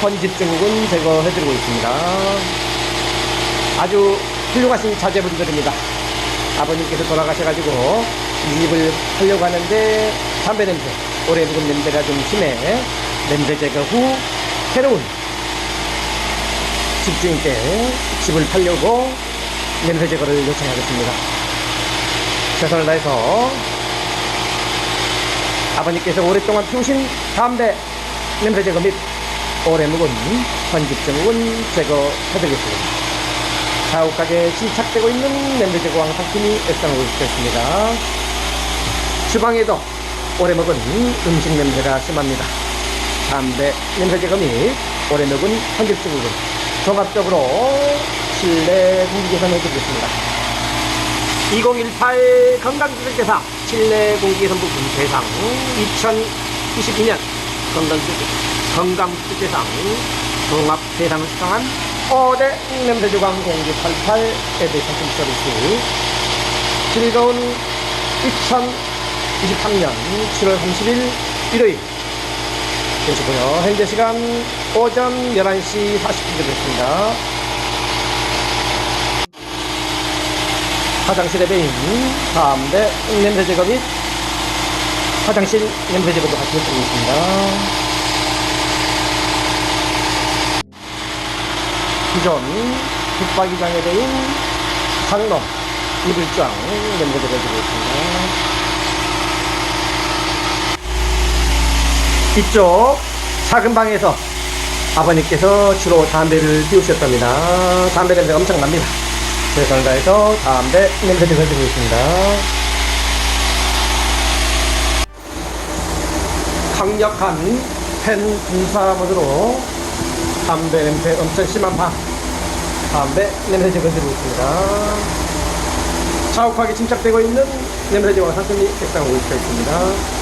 헌집 증후군 제거해드리고 있습니다. 아주 훌륭하신 자제분들입니다. 아버님께서 돌아가셔가지고 이 집을 하려고 하는데 담배 냄새, 오래 묵은 냄새가 좀 심해 냄새 제거 후 새로운 집주인께 집을 팔려고 냄새 제거를 요청하겠습니다. 최선을 다해서 아버님께서 오랫동안 피우신 담배 냄새 제거 및 오래 묵은 증후군 제거해드리겠습니다. 자욱하게 침착되고 있는 냄새 제거왕 상품이 액상으로 있겠습니다. 주방에도 오래 먹은 음식 냄새가 심합니다. 담배 냄새 제거 및 오래 먹은 증후군 종합적으로 실내 공기 개선해 드리겠습니다. 2018 건강기술대상 실내 공기개선 부분 대상 2022년 건강기술, 건강기술대상 종합 대상을 수상한 5대 냄새주광 공기 88 에드 상품 서비스 즐거운 2023년 7월 30일 일요일 되시고요. 현재 시간 오전 11시 40분 되겠습니다. 화장실에 배인 담배 냄새 제거 및 화장실 냄새 제거도 같이 해드리고 있습니다. 기존 붙박이장에 대인 상로 이불장 냄새 제거 해드리고 있습니다. 이쪽 작은 방에서 아버님께서 주로 담배를 피우셨답니다. 담배 냄새가 엄청납니다. 최선을 다해서 담배 냄새 제거해드리고 있습니다. 강력한 팬 분사 모드로 담배 냄새 엄청 심한 방 담배 냄새 제거해드리고 있습니다. 자욱하게 침착되고 있는 냄새 제거 상품이 색상 오고 있습니다.